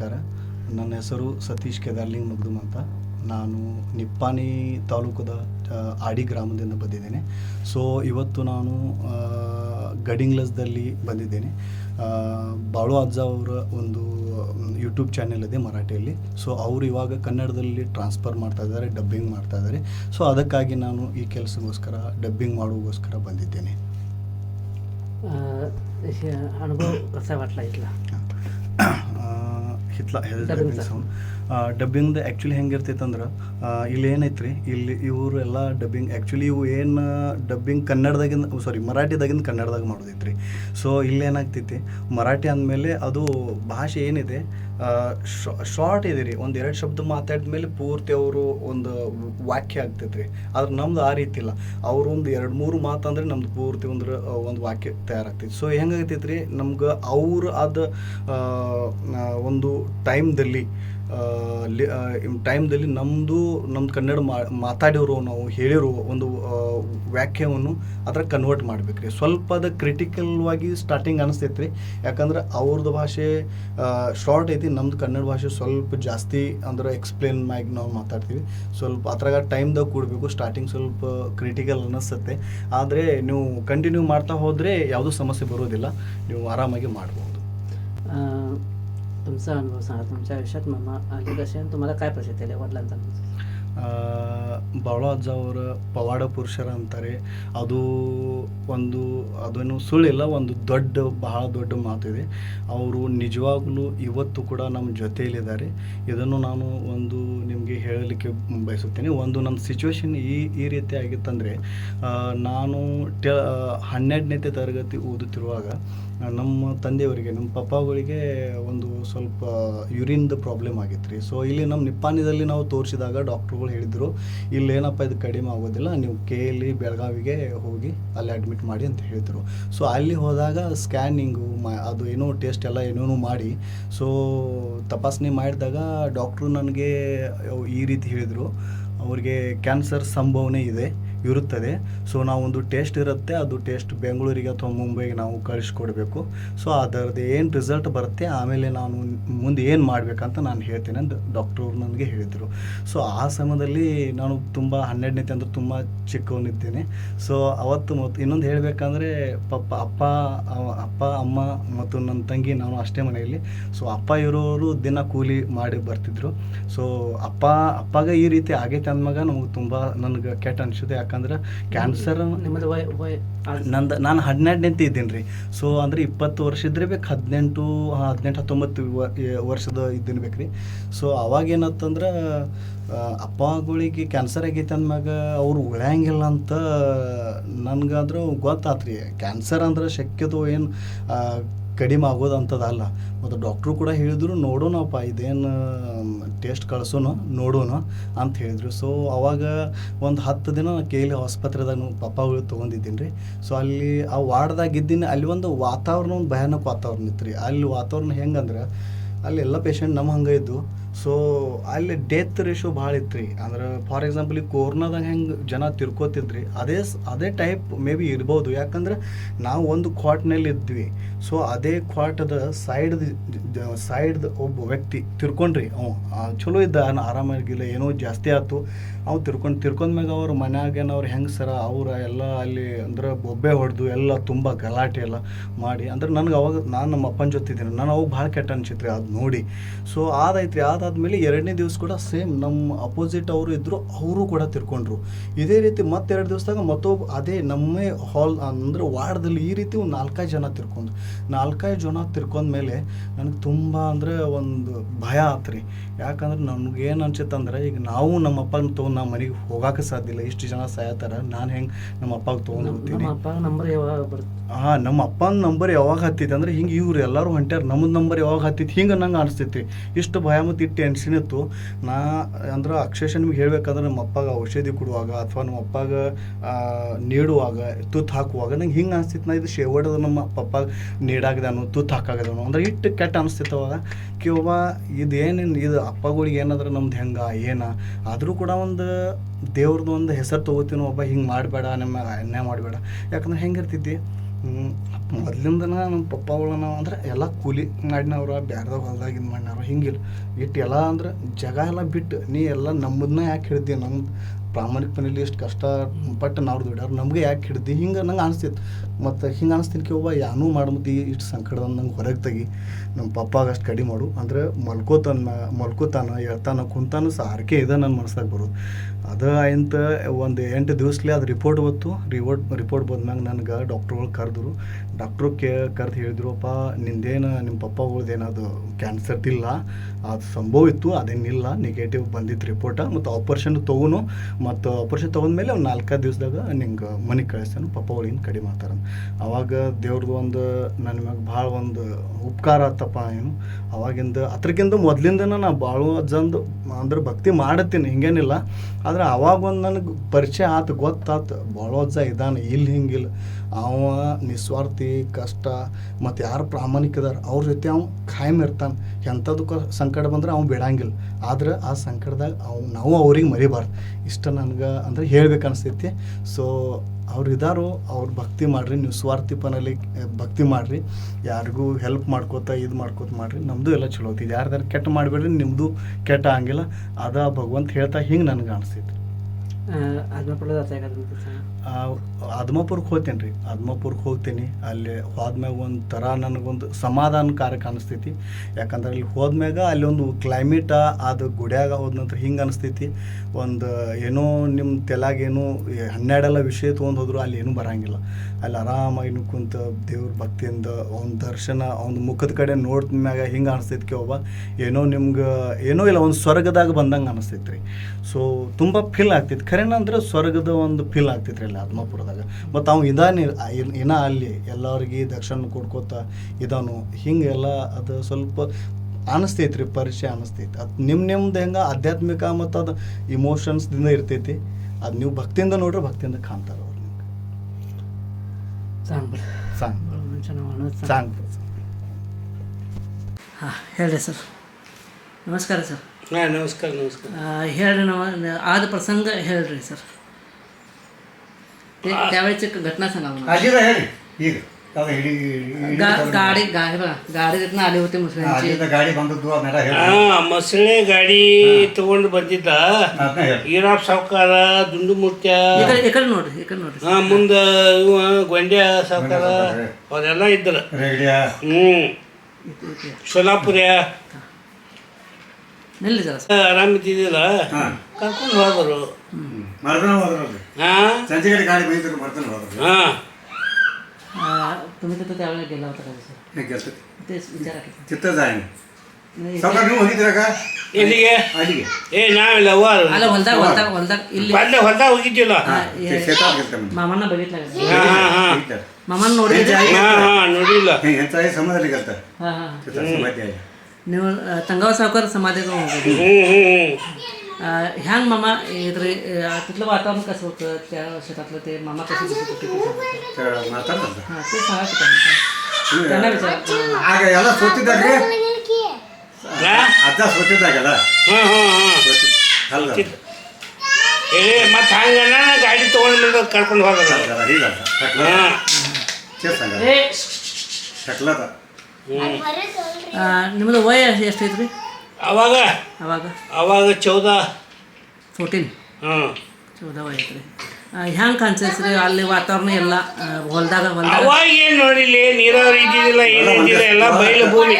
ನಮಸ್ಕಾರ. ನನ್ನ ಹೆಸರು ಸತೀಶ್ ಕೇದಾರ್ಲಿಂಗ್ ಮಗ್ದುಮ್ ಅಂತ. ನಾನು ನಿಪ್ಪಾಣಿ ತಾಲೂಕದ ಆಡಿ ಗ್ರಾಮದಿಂದ ಬಂದಿದ್ದೇನೆ. ಸೊ ಇವತ್ತು ನಾನು ಗಡಿಂಗ್ಲಸ್ದಲ್ಲಿ ಬಂದಿದ್ದೇನೆ. ಬಾಳು ಅಜ್ಜ ಅವರ ಒಂದು ಯೂಟ್ಯೂಬ್ ಚಾನೆಲ್ ಇದೆ ಮರಾಠಿಯಲ್ಲಿ. ಸೊ ಅವರು ಇವಾಗ ಕನ್ನಡದಲ್ಲಿ ಟ್ರಾನ್ಸ್ಫರ್ ಮಾಡ್ತಾ ಇದ್ದಾರೆ ಡಬ್ಬಿಂಗ್ ಮಾಡ್ತಾ ಇದ್ದಾರೆ. ಸೊ ಅದಕ್ಕಾಗಿ ನಾನು ಈ ಕೆಲಸಗೋಸ್ಕರ ಡಬ್ಬಿಂಗ್ ಮಾಡುವಗೋಸ್ಕರ ಬಂದಿದ್ದೇನೆ. अं, يطلع هذا ಡಬ್ಬಿಂಗ್ದು ಆ್ಯಕ್ಚುಲಿ ಹೆಂಗಿರ್ತೈತಂದ್ರೆ ಇಲ್ಲಿ ಏನೈತೆ ರೀ ಇಲ್ಲಿ ಇವರೆಲ್ಲ ಡಬ್ಬಿಂಗ್ ಆ್ಯಕ್ಚುಲಿ ಇವು ಏನು ಡಬ್ಬಿಂಗ್ ಕನ್ನಡದಾಗಿಂದ ಸಾರಿ ಮರಾಠಿದಾಗಿಂದ ಕನ್ನಡದಾಗ ಮಾಡೋದೈತೆ ರೀ ಸೊ ಇಲ್ಲೇನಾಗ್ತೈತಿ, ಮರಾಠಿ ಅಂದಮೇಲೆ ಅದು ಭಾಷೆ ಏನಿದೆ ಶಾರ್ಟ್ ಇದೆ ರೀ ಒಂದು ಎರಡು ಶಬ್ದ ಮಾತಾಡಿದ ಮೇಲೆ ಪೂರ್ತಿ ಅವರು ಒಂದು ವಾಕ್ಯ ಆಗ್ತೈತೆ ರೀ ಆದ್ರೆ ನಮ್ದು ಆ ರೀತಿ ಇಲ್ಲ. ಅವರು ಒಂದು ಎರಡು ಮೂರು ಮಾತಂದ್ರೆ ನಮ್ದು ಪೂರ್ತಿ ಒಂದು ಒಂದು ವಾಕ್ಯ ತಯಾರಾಗ್ತೈತಿ. ಸೊ ಹೆಂಗಾಗ್ತೈತೆ ರೀ ನಮ್ಗೆ ಅವ್ರ ಆದ ಒಂದು ಟೈಮ್ದಲ್ಲಿ ಟೈಮ್ದಲ್ಲಿ ನಮ್ಮದು ನಮ್ದು ಕನ್ನಡ ಮಾತಾಡಿರೋ ನಾವು ಹೇಳಿರೋ ಒಂದು ವ್ಯಾಖ್ಯವನ್ನು ಅದರ ಕನ್ವರ್ಟ್ ಮಾಡ್ಬೇಕು ರೀ ಸ್ವಲ್ಪ ಅದು ಕ್ರಿಟಿಕಲ್ವಾಗಿ ಸ್ಟಾರ್ಟಿಂಗ್ ಅನಿಸ್ತೈತೆ ರೀ ಯಾಕಂದ್ರೆ ಅವ್ರದ್ದು ಭಾಷೆ ಶಾರ್ಟ್ ಐತಿ, ನಮ್ದು ಕನ್ನಡ ಭಾಷೆ ಸ್ವಲ್ಪ ಜಾಸ್ತಿ ಅಂದ್ರೆ ಎಕ್ಸ್ಪ್ಲೇನ್ ಮಾಡಿ ನಾವು ಮಾತಾಡ್ತೀವಿ. ಸ್ವಲ್ಪ ಅದ್ರಾಗ ಟೈಮ್ದಾಗ ಕೂಡಬೇಕು ಸ್ಟಾರ್ಟಿಂಗ್ ಸ್ವಲ್ಪ ಕ್ರಿಟಿಕಲ್ ಅನ್ನಿಸುತ್ತೆ ಆದರೆ ನೀವು ಕಂಟಿನ್ಯೂ ಮಾಡ್ತಾ ಹೋದರೆ ಯಾವುದೂ ಸಮಸ್ಯೆ ಬರೋದಿಲ್ಲ. ನೀವು ಆರಾಮಾಗಿ ಮಾಡ್ಬೋದು. तुमचा अनुभव सांगा. तुमच्या आयुष्यात मामा आले कसे आणि तुम्हाला काय प्रसिद्ध केले वडिलांचा ಬಾಳು ಅಜ್ಜ ಅವರ ಪವಾಡ ಪುರುಷರ ಅಂತಾರೆ. ಅದು ಒಂದು, ಅದೇನು ಸುಳ್ಳಿಲ್ಲ, ಒಂದು ದೊಡ್ಡ, ಬಹಳ ದೊಡ್ಡ ಮಾತಿದೆ. ಅವರು ನಿಜವಾಗ್ಲೂ ಇವತ್ತು ಕೂಡ ನಮ್ಮ ಜೊತೆಯಲ್ಲಿದ್ದಾರೆ. ಇದನ್ನು ನಾನು ಒಂದು ನಿಮಗೆ ಹೇಳಲಿಕ್ಕೆ ಬಯಸುತ್ತೇನೆ. ಒಂದು ನನ್ನ ಸಿಚುವೇಶನ್ ಈ ಈ ರೀತಿ ಆಗಿತ್ತಂದರೆ ನಾನು ಟ ಹನ್ನೆರಡನೇ ತರಗತಿ ಓದುತ್ತಿರುವಾಗ, ನಮ್ಮ ತಂದೆಯವರಿಗೆ, ನಮ್ಮ ಪಪ್ಪಾಗಳಿಗೆ ಒಂದು ಸ್ವಲ್ಪ ಯೂರಿನ್ದು ಪ್ರಾಬ್ಲಮ್ ಆಗಿತ್ತು ರೀ ಸೊ ಇಲ್ಲಿ ನಮ್ಮ ನಿಪ್ಪಾಣಿದಲ್ಲಿ ನಾವು ತೋರಿಸಿದಾಗ ಡಾಕ್ಟ್ರುಗಳು ಹೇಳಿದರು. ಇಲ್ಲಿ ಏನಪ್ಪ ಇದು ಕಡಿಮೆ ಆಗೋದಿಲ್ಲ, ನೀವು ಕೆ ಎಲ್ಲಿ ಬೆಳಗಾವಿಗೆ ಹೋಗಿ ಅಲ್ಲಿ ಅಡ್ಮಿಟ್ ಮಾಡಿ ಅಂತ ಹೇಳಿದರು. ಸೊ ಅಲ್ಲಿ ಹೋದಾಗ ಸ್ಕ್ಯಾನಿಂಗು ಮಾ ಅದು ಏನೋ ಟೆಸ್ಟ್ ಎಲ್ಲ ಏನೇನೋ ಮಾಡಿ. ಸೊ ತಪಾಸಣೆ ಮಾಡಿದಾಗ ಡಾಕ್ಟ್ರು ನನಗೆ ಈ ರೀತಿ ಹೇಳಿದರು. ಅವ್ರಿಗೆ ಕ್ಯಾನ್ಸರ್ ಸಂಭವನೆ ಇದೆ. ಇರುತ್ತದೆ. ಸೊ ನಾವೊಂದು ಟೇಸ್ಟ್ ಇರುತ್ತೆ. ಅದು ಟೇಸ್ಟ್ ಬೆಂಗಳೂರಿಗೆ ಅಥವಾ ಮುಂಬೈಗೆ ನಾವು ಕಳಿಸ್ಕೊಡ್ಬೇಕು. ಸೊ ಅದರದ್ದು ಏನು ರಿಸಲ್ಟ್ ಬರುತ್ತೆ, ಆಮೇಲೆ ನಾನು ಮುಂದೆ ಏನು ಮಾಡಬೇಕಂತ ನಾನು ಹೇಳ್ತೇನೆ ಅಂತ ಡಾಕ್ಟ್ರು ನನಗೆ ಹೇಳಿದರು. ಸೊ ಆ ಸಮಯದಲ್ಲಿ ನಾನು ತುಂಬ ಹನ್ನೆರಡನೇ ಅಂದ್ರೆ ತುಂಬ ಚಿಕ್ಕವನಿದ್ದೇನೆ. ಸೊ ಅವತ್ತು ಮತ್ತು ಇನ್ನೊಂದು ಹೇಳಬೇಕಂದ್ರೆ ಪಪ್ಪ ಅಪ್ಪ ಅಪ್ಪ, ಅಮ್ಮ ಮತ್ತು ನನ್ನ ತಂಗಿ ನಾನು ಅಷ್ಟೇ ಮನೆಯಲ್ಲಿ. ಸೊ ಅಪ್ಪ ಇರೋರು ದಿನ ಕೂಲಿ ಮಾಡಿ ಬರ್ತಿದ್ರು. ಸೊ ಅಪ್ಪ, ಅಪ್ಪಗ ಈ ರೀತಿ ಆಗೈತೆ ಅಂದ್ಮಾಗ ನಮಗೆ ತುಂಬ ನನಗೆ ಕೆಟ್ಟ ಅನಿಸಿದೆ ಕ್ಯಾನ್ಸರ್ ನಿಮ್ಮದು ನಂದು, ನಾನು ಹನ್ನೆರಡನೇಂತ ಇದ್ದೀನಿ ರೀ ಸೊ ಅಂದ್ರೆ ಇಪ್ಪತ್ತು ವರ್ಷ ಇದ್ರೆ ಬೇಕು, ಹದಿನೆಂಟು ಹದಿನೆಂಟು, ಹತ್ತೊಂಬತ್ತು ವರ್ಷದ ಇದ್ದೀನಿ ಬೇಕು ರೀ ಸೊ ಅವಾಗ ಏನತ್ತಂದ್ರೆ ಅಪ್ಪಗಳಿಗೆ ಕ್ಯಾನ್ಸರ್ ಆಗೈತೆ ಅಂದಮ್ಯಾಗ ಅವ್ರು ಉಳ್ಯಾಂಗಿಲ್ಲ ಅಂತ ನನಗಾದ್ರೂ ಗೊತ್ತಾತ್ರಿ. ಕ್ಯಾನ್ಸರ್ ಅಂದ್ರೆ ಶಕ್ಯದು ಏನು ಕಡಿಮೆ ಆಗೋದು ಅಂಥದ್ದಲ್ಲ ಮತ್ತು ಡಾಕ್ಟ್ರು ಕೂಡ ಹೇಳಿದ್ರು, ನೋಡೋಣಪ್ಪ ಇದೇನು ಟೆಸ್ಟ್ ಕಳ್ಸೋಣ ನೋಡೋಣ ಅಂತ ಹೇಳಿದ್ರು. ಸೊ ಅವಾಗ ಒಂದು ಹತ್ತು ದಿನ ಕೇಳಿ ಆಸ್ಪತ್ರೆದಾಗ ಪಪ್ಪಾಗಳು ತೊಗೊಂಡಿದ್ದೀನಿ ರೀ. ಸೊ ಅಲ್ಲಿ ಆ ವಾರ್ಡ್ದಾಗ ಇದ್ದೀನಿ, ಅಲ್ಲಿ ಒಂದು ವಾತಾವರಣ ಒಂದು ಭಯಾನಕ ವಾತಾವರಣ ಇತ್ತು ರೀ. ಅಲ್ಲಿ ವಾತಾವರಣ ಹೆಂಗಂದ್ರೆ, ಅಲ್ಲಿ ಎಲ್ಲ ಪೇಷಂಟ್ ನಮ್ಮ ಹಂಗೆ ಇದ್ದು ಸೊ ಅಲ್ಲಿ ಡೆತ್ ರೇಷೋ ಭಾಳ ಇತ್ತು ರೀ ಅಂದ್ರೆ ಫಾರ್ ಎಕ್ಸಾಂಪಲ್ ಈ ಕೊರೋನಾದಾಗ ಹೆಂಗೆ ಜನ ತಿರ್ಕೋತಿದ್ರಿ, ಅದೇ ಅದೇ ಟೈಪ್ ಮೇ ಬಿ ಇರ್ಬೋದು. ಯಾಕಂದ್ರೆ, ನಾವು ಒಂದು ಕ್ವಾಟ್ನಲ್ಲಿ ಇದ್ವಿ. ಸೊ ಅದೇ ಕ್ವಾಟದ ಸೈಡ್ ಸೈಡ್ ಒಬ್ಬ ವ್ಯಕ್ತಿ ತಿರ್ಕೊಂಡ್ರಿ. ಅವ ಚಲೋ ಇದ್ದ ನಾನು ಆರಾಮಾಗಿಲ್ಲ, ಏನೋ ಜಾಸ್ತಿ ಆಯ್ತು ಅವ್ನು ತಿರ್ಕೊಂಡು, ತಿರ್ಕೊಂಡ್ಮ್ಯಾಗ ಅವ್ರ ಮನ್ಯಾಗೇನು ಅವ್ರು ಹೆಂಗೆ ಸರ, ಅವ್ರ ಎಲ್ಲ ಅಲ್ಲಿ ಅಂದ್ರೆ ಬೊಬ್ಬೆ ಹೊಡೆದು, ಎಲ್ಲ ತುಂಬ ಗಲಾಟೆ ಎಲ್ಲ ಮಾಡಿ, ಅಂದ್ರೆ ನನಗೆ ಅವಾಗ ನಾನು ನಮ್ಮ ಅಪ್ಪನ ಜೊತೆ ಇದ್ದೀನಿ. ನಾನು ಅವಾಗ ಭಾಳ ಕೆಟ್ಟ ಅನ್ಸಿತ್ರಿ ಅದು ನೋಡಿ. ಸೊ ಆದೈತ್ರಿ ಅದಾದ್ಮೇಲೆ ಎರಡನೇ ದಿವಸ ಕೂಡ ಸೇಮ್ ನಮ್ಮ ಅಪೋಸಿಟ್ ಅವರು ಇದ್ದರು ಅವರು ಕೂಡ ತಿರ್ಕೊಂಡ್ರು. ಇದೇ ರೀತಿ ಮತ್ತೆ ಎರಡು ದಿವಸದಾಗ ಮತ್ತೊಬ್ಬ ಅದೇ ನಮ್ಮೇ ಹಾಲ್ ಅಂದ್ರೆ ವಾರ್ಡ್ದಲ್ಲಿ ಈ ರೀತಿ ಒಂದು ನಾಲ್ಕೈದು ಜನ ತಿರ್ಕೊಂಡು ನಾಲ್ಕೈದು ಜನ ತಿರ್ಕೊಂಡ್ಮೇಲೆ ನನಗೆ ತುಂಬ ಅಂದರೆ ಒಂದು ಭಯ ಆತ್ರಿ. ಯಾಕಂದ್ರೆ ನಮ್ಗೇನು ಅನ್ಸುತ್ತಂದ್ರೆ ಈಗ ನಾವು ನಮ್ಮ ಅಪ್ಪನ ತೊಗೊಂಡು ನಮ್ಮ ಮನೆಗೆ ಹೋಗಕ್ಕೆ ಸಾಧ್ಯ ಇಲ್ಲ. ಇಷ್ಟು ಜನ ಸಾಯತ್ತಾರ ನಾನು ಹೆಂಗೆ ನಮ್ಮ ಅಪ್ಪಗೆ ತೊಗೊಂಡು ಹೋಗ್ತೀನಿ ಹಾಂ ನಮ್ಮ ಅಪ್ಪನ ನಂಬರ್ ಯಾವಾಗ ಹತ್ತಿತ್ತು ಅಂದ್ರೆ ಹಿಂಗೆ ಇವ್ರು ಎಲ್ಲರೂ ಹೊಂಟ್ಯಾರ ನಮ್ಮದು ನಂಬರ್ ಯಾವಾಗ ಹತ್ತಿತ್ತು ಹಿಂಗೆ ನಂಗೆ ಅನಿಸ್ತೈತಿ ಇಷ್ಟು ಭಯ ಮತ್ತು ಟೆನ್ಷನ್ ಇತ್ತು. ನಾ ಅಂದ್ರೆ ಅಕ್ಷರಶ ನಿಮ್ಗೆ ಹೇಳ್ಬೇಕಂದ್ರೆ ನಮ್ಮ ಅಪ್ಪಾಗ ಔಷಧಿ ಕೊಡುವಾಗ ಅಥವಾ ನಮ್ಮ ಅಪ್ಪಾಗ ನೀಡುವಾಗ ತುತ್ತು ಹಾಕುವಾಗ ನಂಗೆ ಹಿಂಗೆ ಅನಿಸ್ತಿತ್ತು. ನಾ ಇದು ಶೇವಡದ ನಮ್ಮ ಪಪ್ಪ ನೀಡಾಗದಾನು ತುತ್ತು ಹಾಕಾಗದನು ಅಂದ್ರೆ ಇಟ್ಟು ಕೆಟ್ಟ ಅನಿಸ್ತಿತ್ತು ಅವಾಗ. ಇದು ಏನೇನು ಇದು ಅಪ್ಪಗಳಿಗೆ ಏನಾದ್ರೆ ನಮ್ದು ಹೆಂಗೆ, ಏನ? ಆದರೂ ಕೂಡ ಒಂದು ದೇವ್ರದ್ದು ಒಂದು ಹೆಸರು ತಗೋತೀನೋ ಒಬ್ಬ ಹಿಂಗೆ ಮಾಡಬೇಡ, ನಮ್ಮ ಅನ್ಯಾಯ ಮಾಡಬೇಡ. ಯಾಕಂದ್ರೆ ಹೆಂಗಿರ್ತೈತಿ ಮೊದ್ಲಿಂದನ ನಮ್ಮ ಪಪ್ಪ ನಾವು ಅಂದ್ರೆ ಎಲ್ಲ ಕೂಲಿ ಮಾಡಿನವ್ರ ಬ್ಯಾರ್ದಾಗ ಹೊಲ್ದಾಗ ಇದು ಮಾಡಿನವ್ರು, ಹಿಂಗಿಲ್ಲ. ಇಟ್ಟು ಎಲ್ಲ ಅಂದ್ರೆ ಜಾಗ ಎಲ್ಲ ಬಿಟ್ಟು ನೀ ಎಲ್ಲ ನಮ್ಮದನ್ನ ಯಾಕೆ ಹಿಡ್ದಿ? ನಮ್ಮ ಪ್ರಾಮಾಣಿಕ ಮನೇಲಿ ಎಷ್ಟು ಕಷ್ಟ ಪಟ್ಟು ನಾವು ದುಡ್ಯಾರ, ನಮಗೆ ಯಾಕೆ ಹಿಡ್ದಿ? ಹಿಂಗೆ ನಂಗೆ ಅನಿಸ್ತಿತ್ತು. ಮತ್ತು ಹಿಂಗೆ ಅನಿಸ್ತೀನಿ ಒಬ್ಬ ಯಾನೂ ಮಾಡ್ಮತಿ ಇಷ್ಟು ಸಂಕಟದ ನಂಗೆ ಹೊರಗೆ ತೆಗಿ. ನಮ್ಮ ಪಪ್ಪಾಗ ಅಷ್ಟು ಕಡಿಮೆ ಮಾಡು. ಅಂದರೆ ಮಲ್ಕೋತಾನ ಮಲ್ಕೋತಾನ ಹೇಳ್ತಾನ ಕುಂತಾನು ಸಾರ್ಕೆ ಇದೆ ನನ್ನ ಮನಸ್ಸಾಗ ಬರೋದು. ಅದು ಆಯ್ತ ಒಂದು ಎಂಟು ದಿವಸಲೇ ಅದು ರಿಪೋರ್ಟ್ ಬಂತು. ರಿಪೋರ್ಟ್ ರಿಪೋರ್ಟ್ ಬಂದ್ಮ್ಯಾಗ ನನಗೆ ಡಾಕ್ಟ್ರುಗಳು ಕರೆದ್ರು. ಡಾಕ್ಟ್ರು ಕೇ ಕರೆದು ಹೇಳಿದ್ರಪ್ಪ, ನಿಂದೇನು ನಿಮ್ಮ ಪಪ್ಪಗಳ್ದು ಏನದು ಕ್ಯಾನ್ಸರ್ದಿಲ್ಲ ಅದು ಸಂಭವ ಇತ್ತು, ಅದೇನಿಲ್ಲ ನೆಗೆಟಿವ್ ಬಂದಿತ್ತು ರಿಪೋರ್ಟ ಮತ್ತು ಆಪ್ರೇಷನ್ ತೊಗೊನು. ಮತ್ತು ಆಪರೇಷನ್ ತೊಗೊಂಡ್ಮೇಲೆ ಒಂದು ನಾಲ್ಕೈದು ದಿವಸದಾಗ ನಿಂಗೆ ಮನೆಗೆ ಕಳಿಸ್ತಾನೆ ಪಪ್ಪಗಳಿಂದ ಕಡಿಮೆ ಮಾಡ್ತಾರೆ ಅವಾಗ ದೇವ್ರದ್ದು ಒಂದು ನನ್ನ ಮ್ಯಾಗ ಭಾಳ ಒಂದು ಉಪಕಾರ ಆತಪ್ಪ ಏನು. ಅವಾಗಿಂದ ಅದ್ರಕ್ಕಿಂತ ಮೊದಲಿಂದನೂ ನಾನು ಭಾಳ ಜನ ಅಂದ್ರೆ ಭಕ್ತಿ ಮಾಡತ್ತೀನಿ, ಹಿಂಗೇನಿಲ್ಲ. ಆದ್ರೆ ಅವಾಗ ಒಂದು ನನಗೆ ಪರಿಚಯ ಆತು, ಗೊತ್ತಾತು, ಭಾಳ ಜ ಇದ್ದಾನೆ ಇಲ್ಲಿ ಹಿಂಗಿಲ್ಲ ಅವ ನಿಸ್ವಾರ್ಥಿ, ಕಷ್ಟ, ಮತ್ತು ಯಾರು ಪ್ರಾಮಾಣಿಕದಾರ ಅವ್ರ ಜೊತೆ ಅವ್ನು ಖಾಯಂ ಇರ್ತಾನೆ. ಎಂಥದಕ್ಕೆ ಸಂಕಟ ಬಂದ್ರೆ ಅವ್ನು ಬಿಡಂಗಿಲ್ಲ ಆದ್ರೆ ಆ ಸಂಕಟದಾಗ ಅವ್, ನಾವು ಅವ್ರಿಗೆ ಮರಿಬಾರ್ದು. ಇಷ್ಟ ನನಗೆ ಅಂದ್ರೆ ಹೇಳ್ಬೇಕು ಅನಿಸ್ತೈತಿ ಸೊ ಅವ್ರು ಇದ್ದಾರೋ ಅವ್ರು ಭಕ್ತಿ ಮಾಡಿರಿ, ನೀವು ಸ್ವಾರ್ಥಿಪನಲ್ಲಿ ಭಕ್ತಿ ಮಾಡಿರಿ, ಯಾರಿಗೂ ಹೆಲ್ಪ್ ಮಾಡ್ಕೋತ, ಇದು ಮಾಡ್ಕೋತ ಮಾಡಿರಿ ನಮ್ಮದು ಎಲ್ಲ ಚಲೋ ಐತಿ. ಯಾರ್ದಾರು ಕೆಟ್ಟ ಮಾಡಬೇಡ್ರಿ ನಿಮ್ಮದು ಕೆಟ್ಟ ಹಂಗಿಲ್ಲ. ಅದ ಭಗವಂತ ಹೇಳ್ತಾ ಹಿಂಗೆ ನನಗೆ ಅನಿಸ್ತೈತಿ ಆದ್ಮಾಪುರಕ್ಕೆ ಹೋಗ್ತೇನೆ ರೀ. ಆದ್ಮಾಪುರಕ್ಕೆ ಹೋಗ್ತೀನಿ. ಅಲ್ಲಿ ಹೋದ್ಮ್ಯಾಗ ಒಂದು ಥರ ನನಗೊಂದು ಸಮಾಧಾನಕಾರಕ ಅನಿಸ್ತೈತಿ. ಯಾಕಂದ್ರೆ ಅಲ್ಲಿ ಹೋದ್ಮ್ಯಾಗ ಅಲ್ಲಿ ಒಂದು ಕ್ಲೈಮೇಟ ಅದು ಗುಡಿಯಾಗ ಹೋದ ನಂತರ ಹಿಂಗೆ ಅನಿಸ್ತೈತಿ. ಒಂದು ಏನೋ ನಿಮ್ಮ ತೆಲಾಗೇನು ಹನ್ನೆರಡೆಲ್ಲ ವಿಷಯ ತೊಗೊಂಡು ಹೋದ್ರು ಅಲ್ಲಿ ಏನೂ ಬರಂಗಿಲ್ಲ. ಅಲ್ಲಿ ಆರಾಮಾಗಿ ಕುಂತ ದೇವ್ರ ಭಕ್ತಿಯಿಂದ ಅವ್ನ ದರ್ಶನ, ಅವ್ನ ಮುಖದ ಕಡೆ ನೋಡಿದ ಮ್ಯಾಗ ಹಿಂಗೆ ಅನಿಸ್ತೈತಿ ಒಬ್ಬ ಏನೋ ನಿಮ್ಗೆ ಏನೋ ಇಲ್ಲ, ಒಂದು ಸ್ವರ್ಗದಾಗ ಬಂದಂಗೆ ಅನಿಸ್ತೈತಿ ರೀ ಸೊ ತುಂಬ ಫೀಲ್ ಆಗ್ತೈತಿ. ಖರೇನ ಅಂದ್ರೆ ಸ್ವರ್ಗದ ಒಂದು ಫೀಲ್ ಆಗ್ತೈತ್ರಿ ಅಲ್ಲಿ ಆತ್ಮಪುರದಾಗ. ಮತ್ತು ಅವ್ನು ಇದಾನೆ ಇನ್ನ ಅಲ್ಲಿ ಎಲ್ಲರಿಗೆ ದರ್ಶನ ಕೊಡ್ಕೋತ ಇದಾನು. ಹಿಂಗೆಲ್ಲ ಅದು ಸ್ವಲ್ಪ ಅನಿಸ್ತೈತಿ ರೀ ಪರಿಚಯ ಅನಿಸ್ತೈತಿ. ಅದು ನಿಮ್ಮ ನಿಮ್ದು ಹೆಂಗೆ ಆಧ್ಯಾತ್ಮಿಕ ಮತ್ತು ಅದು ಇಮೋಷನ್ಸ್ದಿಂದ ಇರ್ತೈತಿ. ಅದು ನೀವು ಭಕ್ತಿಯಿಂದ ನೋಡ್ರೆ ಭಕ್ತಿಯಿಂದ ಕಾಣ್ತಾರೆ ಅವ್ರು ನಿಮ್ಗೆ. ಸಾಂಗ್. ಹಾಂ ಹೇಳಿ ಸರ್. ನಮಸ್ಕಾರ ಸರ್. ಹಾಂ ನಮಸ್ಕಾರ ನಮಸ್ಕಾರ ಹೇಳ್ರಿ ನಾವು ಆದ ಪ್ರಸಂಗ ಹೇಳ್ರಿ ಸರ್ ते- त्यावेळेची एक घटना सांगा मला आजीला ಹೇಳಿ ಈಗ ಅದ ಹಿಡಿ गा- गाडी गाडी बघा गाडी तिथनं आली होती मुस्लिमची ಆಜಿದ ಗಾಡಿ ಬಂದದ್ದು ಅದನ್ನೆಲ್ಲ ಹೇಳಿ ಹಾಂ ಮೊಸಳೆ ಗಾಡಿ ತಗೊಂಡು ಬಂದಿದ್ದ ಅದನ್ನ ಹೇಳಿ ಈರಾಪ್ ಸಾವ್ಕಾರ ದುಂಡು ಮುತ್ಯ इकडे इकडे ನೋಡ್ರಿ इकडे ನೋಡ್ರಿ ಹಾಂ ಮುಂದೆ ಇವ ಗೊಂಡ್ಯ ಸಾವ್ಕಾರ ಸಾವ್ಕಾರ. ಅವರೆಲ್ಲ ಇದ್ರು ರೇಡಿಯ ಹ್ಞೂ इथे इथे ಸೋಲಾಪುರ್ಯ ನಿಲ್ಲಿ ಏ ಮಾಮನ್ನ ನೋಡಿ ನೋಡಿಲ್ಲ. ಸಮಾಧಾನ ಹಾಂ ನೋಡಿಲ್ಲ ಎಂತ ಸಮಯದಲ್ಲಿ ಗೆಲ್ತಾರೆ हां हां ಚಿತ್ತ ಸಮಾಧ್ಯಾಯ ನೀವು ತಂಗಾವ ಸಾವುಕಾರ ಸಮಾಧಿಗೆ ಹೋಗೋದು ಹ್ಞೂ ಹ್ಞೂ ह्यांग मामा इकडे तिथलं वातावरण कसं होतं त्या शेतातलं ते मामा कसं दिसत होते ते सांगा. ಮಾತಾಡ್ತಾರೆ हां ते सांगा की त्यांना. त्यांना विचारा ಆಗ ಎಲ್ಲ ಸೋತಿದ್ದಾಗ್ರಿ ಅಜ್ಜ ಸೋತಿದ್ದಾಗಲ್ಲ ಹಾಂ ಹಾಂ ಹಾಂ ಸೋತಿದ್ದ ಅಲ್ಲ ಏ ಮತ್ತೆ ಹಂಗನ ಗಾಡಿ ತೊಗೊಂಡು ಕರ್ಕೊಂಡು ಹೋಗಲ್ಲ ಹೀಗಲ್ಲ ಟಕ್ಲ ಹಾಂ ಚೇಸಂಗ ए, ಟಕ್ಲದ ಆ, ನಿಮ್ಮದು ವಯ ಎಷ್ಟು ಐತ್ರಿ ಅವಾಗ. ಅವಾಗ? ಅವಾಗ ಚೌದ. ಫೋರ್ಟೀನ್ ಹಾಂ ಚೌದ ವಯ ಐತ್ರಿ ಹ್ಯಾಂಗೆ ಕಾಣಿಸ್ತೈತ್ರಿ ಅಲ್ಲಿ ವಾತಾವರಣ ಎಲ್ಲ? ಹೊಲ್ದಾಗ ಹೊಲ್ದಾಗ? ಅವಾಗ ಏನು ನೋಡಿಲಿ ನೀರಾವರಿ ಇದ್ದಿದ್ದಿಲ್ಲ ಏನು ಇದ್ದಿಲ್ಲ ಎಲ್ಲ ಬಯಲು ಭೂಮಿ.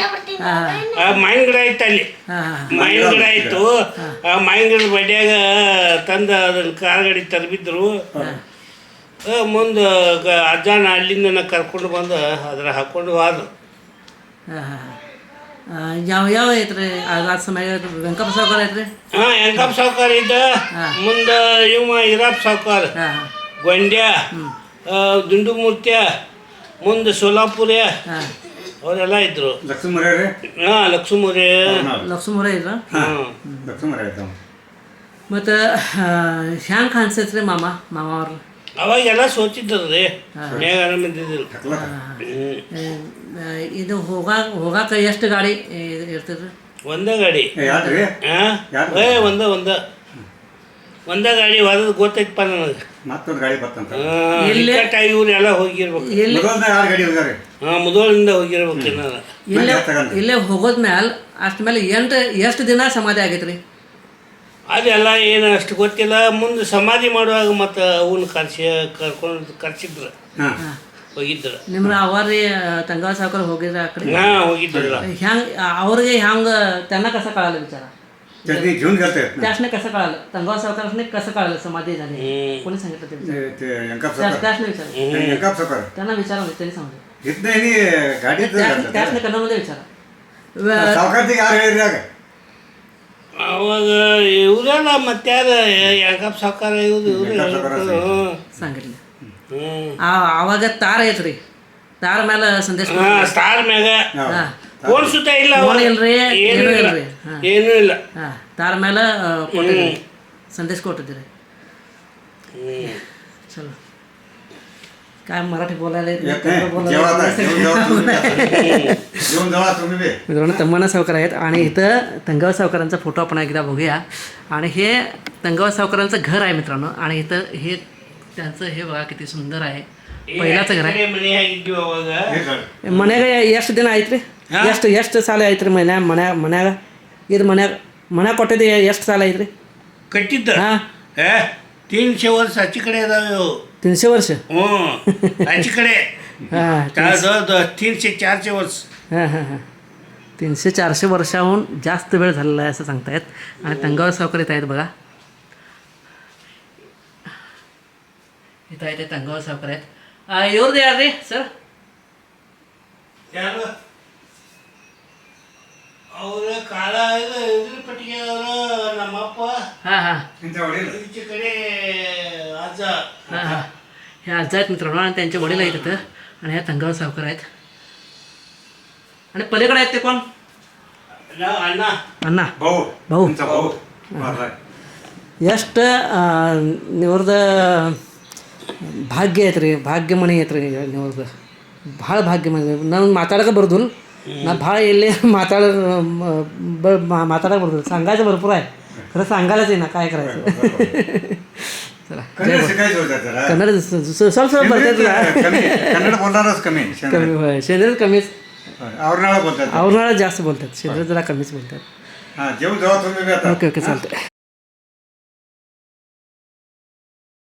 ಮಾವಿನ ಗಿಡ ಇತ್ತು ಅಲ್ಲಿ. ಮಾವಿನ ಗಿಡ ಇತ್ತು. ಆ ಮಾವಿನ ಗಿಡದ ಬಡ್ಯಾಗ ತಂದು ಅದನ್ನ ಕಾರ್ ಗಾಡಿ ತರಬಿದ್ರು ಮುಂದೆ ಅಜ್ಜನ ಅಲ್ಲಿಂದ ಕರ್ಕೊಂಡು ಬಂದು ಅದ್ರ ಹಾಕೊಂಡು ಹೋದ ಹಾಂ ಹಾಂ ಯಾವ ಯಾವ ಐತ್ರಿ? ಆ ಸಮಯ ವೆಂಕಪ್ಪ ಸಾವುಕಾರ ಐತ್ರಿ? ಹಾಂ ವೆಂಕಪ್ಪ ಸಾವ್ಕಾರ ಇದ್ದ. ಮುಂದೆ ಇವ ಇರಾಪ್ ಸಾವುಕಾರ. ಗೊಂಡ್ಯ ದುಂಡು ಮೂರ್ತಿಯ ಮುಂದೆ ಸೋಲಾಪುರ. ಹಾಂ. ಅವರೆಲ್ಲ ಇದ್ರು. ಲಕ್ಷ್ಮೀ ರೀ ಹಾಂ ಲಕ್ಷ್ಮೀ ಲಕ್ಷ್ಮೂರ ಇದ್ರ? ಹಾಂ ಲಕ್ಷ್ಮೀ ಮತ್ತು ಹ್ಯಾಂಗೆ ಕಾಣಿಸ್ತೈತ್ರಿ ಮಾಮ ಮಾಮ ಅವ್ರು ಅವಾಗೆಲ್ಲ ಸೋಚಿದ್ರಿ ಹೇಗೆ ಆರಾಮಿದ್ದಿದ್ದಿಲ್ಲ ಇದು ಹೋಗಾಕ ಹೋಗಾಕ ಎಷ್ಟು ಗಾಡಿ ಇರ್ತದ? ಇರ್ತೈತ್ರಿ ಒಂದೇ ಗಾಡಿ. ಏ ಒಂದ ಒಂದ. ಒಂದ ಗಾಡಿ ಹೋದದ್ದು ಗೊತ್ತೈತಪ್ಪ ನನಗೆ. ಮತ್ತೊಂದು ಗಾಡಿ ಬರ್ತಂತ? ಇಲ್ಲಿ ಇವ್ರು ಎಲ್ಲ ಹೋಗಿರ್ಬೇಕು. ಇಲ್ಲಿ ಗಾಡಿ ಹೋಗ್ಯಾರ ಹಾ ಮುದೋಳಿಂದ ಹೋಗಿರ್ಬೇಕು ನಾನು ಇಲ್ಲೇ. ಇಲ್ಲೇ ಹೋಗೋದ್ಮೇಲೆ ಅಷ್ಟ ಮೇಲೆ ಎಂಟು ಎಷ್ಟು ದಿನ ಸಮಾಧಿ ಆಗೈತ್ರಿ? ಅದೆಲ್ಲ ಏನು ಅಷ್ಟು ಗೊತ್ತಿಲ್ಲ. ಮುಂದೆ ಸಮಾಧಿ ಮಾಡುವಾಗ ಮತ್ತು ಅವನ್ನ ಕರ್ಸಿ ಕರ್ಕೊಂಡು ಕರ್ಸಿದ್ರು. ಹಾಂ. ಹೋಗಿದ್ರು ನಿಮ್ಗೆ ಅವರಿ ತಂಗಾವ ಸಾವುಕಾರ ಹೋಗಿದ್ರ ಆ ಕಡೆ ಹಾ ಹೋಗಿದ್ರಲ್ಲ ಹೆಂಗ್ ಅವ್ರಿಗೆ ಹೆಂಗ ತೆನ್ನ ಕಸ ಕಾಳಲ್ಲ ವಿಚಾರ ಚಟ್ನಿ ಜೀವನ ಗೆಲ್ತೆ त्यासने कसं कळालं तंगाव सावकारासने कसं कळालं समाधी झाली हम्म. कोणी सांगितलं ते विचार ते अंकाप त्या- साखर त्यासने विचार अंकाप साखर त्यांना विचारलं त्यांनी सांगितलं इथनं यांनी गाडीत त्यास- त्यासने कन्नडमध्ये विचारा व- ಸಾವುಕಾರ್ತಿಗೆ ಯಾರು ಹೇಳಿದ್ರಿ ಆಗ ಅವಾಗ ಇವ್ರಲ್ಲ ಮತ್ತೆ ಯಾರು ಯಾಕಪ್ಪ ಸಾಕಾರ ಇವ್ರು ಇವ್ರು ಯಾಕಪ್ಪ ಸಾವ್ಕಾರ ಹ್ಞೂ सांगितलं ಹ್ಞೂ ಆ- ಆವಾಗ ತಾರ ಐತ್ರಿ ತಾರ ಮೇಲೆ ಸಂದೇಶ ಹಾ ಸ್ಟಾರ್ ಮ್ಯಾಗ ಹಾ ಫೋನ್ ಸುತ್ತ ಇಲ್ಲ ಫೋನ್ ಇಲ್ರಿ, ಏನೂ ಏನೂ ಇಲ್ಲ ಇಲ್ರಿ. ಹಾ. ಏನೂ ಇಲ್ಲ ಹಾ ತಾರ ಮೇಲೆ ಆ, ಕೊಟ್ಟಿದ್ರಿ संदेश ಕೊಟ್ಟಿದ್ದೀರಿ ಹ್ಮ್. चलो काय मराठी बोलायला येत नाही, येत नाही. कन्नड बोलायला जेव्हा येत आता नाही. जेवून जावा तुम्ही बी आता. जेवून जावा तुम्ही बी मित्रांनो तम्माना सावकार आहेत आणि इथं तंगाव सावकारांचा फोटो आपण एकदा बघूया आणि हे तंगाव सावकारांचं घर आहे मित्रांनो आणि इथं हे त्यांचं हे बघा किती सुंदर आहे पहिलाचं घर आहे ಕಡೆ ಮನೆ ಆಗಿದ್ವಿ ಅವಾಗ हे ಸರ್ ಮನ್ಯಾಗ ಎಷ್ಟು ದಿನ ಆಯ್ತು ರೀ ಹಾ? ಎಷ್ಟು ಎಷ್ಟು ಸಾಲ ಐತೆ ರೀ ಮನ್ಯಾಗ ಮನ್ಯಾಗ ಮನ್ಯಾಗ ಇದು ಮನ್ಯಾಗ ಮನ್ಯಾಗ ಕೊಟ್ಟಿದ್ದು ಎಷ್ಟು ಸಾಲ ಐತೆ ರೀ ಕಟ್ಟಿದ್ದ ಹಾಂ ಏ ತೀನ್ಶೆ ವರ್ಷ ಆಚೆ ಕಡೆ ಅದಾವೆ ಇವು तीनशे वर्ष ಹ್ಞೂ ಆಚೆ ಕಡೆ हां ತಾ- ದ- तीनशे चारशे वर्ष हां हां हां तीनशे चारशे वर्षाहून जास्त वेळ झालेला आहे असं सांगतायत आणि तंगावर सावकर येत आहेत बघा इथं आहे ते तंगावर सावकर आहेत आ, ಇವ್ರದ್ದು ಯಾರು ರೀ ಸರ್ ಯಾರು ಅವ್ರ ಕಾಳ ಇದು ಇದ್ರ ಪಟ್ಟಿಗೆ ಅವರು ನಮ್ಮಪ್ಪ हां हां ಇಂಥ ಹೊಡಿಲ್ಲ ಈಚೆ ಕಡೆ ಅಜ್ಜ हां हां हे आजा आहेत मित्रांनो आणि त्यांचे वडील आहेत इथं आणि ह्या तंगावर सावकर आहेत आणि पलीकडे आहेत ते कोण ನಾವು ಅಣ್ಣ अण्णा भाऊ भाऊ. तुमचा भाऊ वारलाय. ಎಷ್ಟು ಇವ್ರದ್ದು ಭಾಗ್ಯ ಐತ್ರಿ ಭಾಗ್ಯಮಣಿ ಐತ್ರಿ ಇವ್ರದ್ದು ಭಾಳ ಭಾಗ್ಯಮಣಿ ನಂಗೆ ಮಾತಾಡಕ್ಕೆ ಬರ್ದುಲ್ ನಾ ಭಾಳ ಎಲ್ಲಿ ಮಾತಾಡ माताडा बरोबर सांगायचं भरपूर आहे खरं सांगायलाच आहे ना काय करायचं चला कन्नड शिकायचं होतं जरा कन्नड स- स- ಸ್ವಲ್ಪ ಸ್ವಲ್ಪ ಬರ್ತೈತಿ कमी कन्नड बोलणारच कमी कमी होय शेंद्रेच कमीच औरणाळा बोलतात औरणाला जास्त बोलतात शेंद्रे जरा कमीच बोलतात हा जेवून जावा तुम्ही बी आता ओके ओके चालतंय